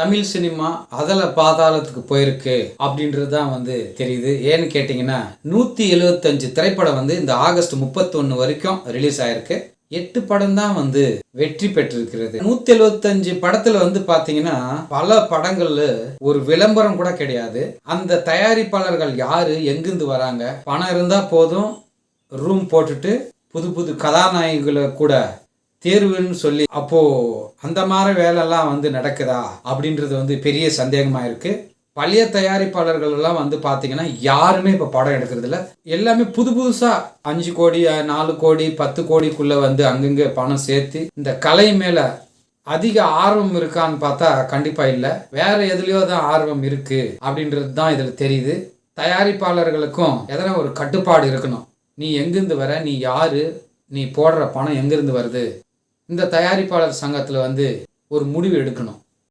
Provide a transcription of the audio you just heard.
Tamil cinema அதல பாதாளத்துக்கு போயிருக்கு அப்படின்றது தான் வந்து தெரியுது. ஏன்னு கேட்டிங்கன்னா நூற்றி எழுபத்தஞ்சு திரைப்படம் வந்து இந்த ஆகஸ்ட் முப்பத்தொன்று வரைக்கும் ரிலீஸ் ஆயிருக்கு. எட்டு படம் தான் வந்து வெற்றி பெற்றிருக்கிறது. நூத்தி எழுபத்தஞ்சு படத்துல வந்து பாத்தீங்கன்னா பல படங்கள்ல ஒரு விளம்பரம் கூட கிடையாது. அந்த தயாரிப்பாளர்கள் யாரு எங்கிருந்து வராங்க? பணம் இருந்தா போதும் ரூம் போட்டுட்டு புது புது கதாநாயகிகளை கூட தேர்வுன்னு சொல்லி அப்போ அந்த மாதிரி வேலைலாம் வந்து நடக்குதா? அப்படின்றது வந்து பெரிய சந்தேகமா இருக்கு பழைய தயாரிப்பாளர்கள் எல்லாம் வந்து பார்த்தீங்கன்னா யாருமே இப்போ படம் எடுக்கிறது இல்லை எல்லாமே புது புதுசாக அஞ்சு கோடி நாலு கோடி பத்து கோடிக்குள்ளே வந்து அங்கங்கே பணம் சேர்த்து இந்த கலை மேலே அதிக ஆர்வம் இருக்கான்னு பார்த்தா கண்டிப்பாக இல்லை. வேற எதுலேயோ தான் ஆர்வம் இருக்கு அப்படின்றது தான் இதில் தெரியுது. தயாரிப்பாளர்களுக்கும் எதனா ஒரு கட்டுப்பாடு இருக்கணும். நீ எங்கேருந்து வர நீ யாரு நீ போடுற பணம் எங்கேருந்து வருது? இந்த தயாரிப்பாளர் சங்கத்தில் வந்து ஒரு முடிவு எடுக்கணும்.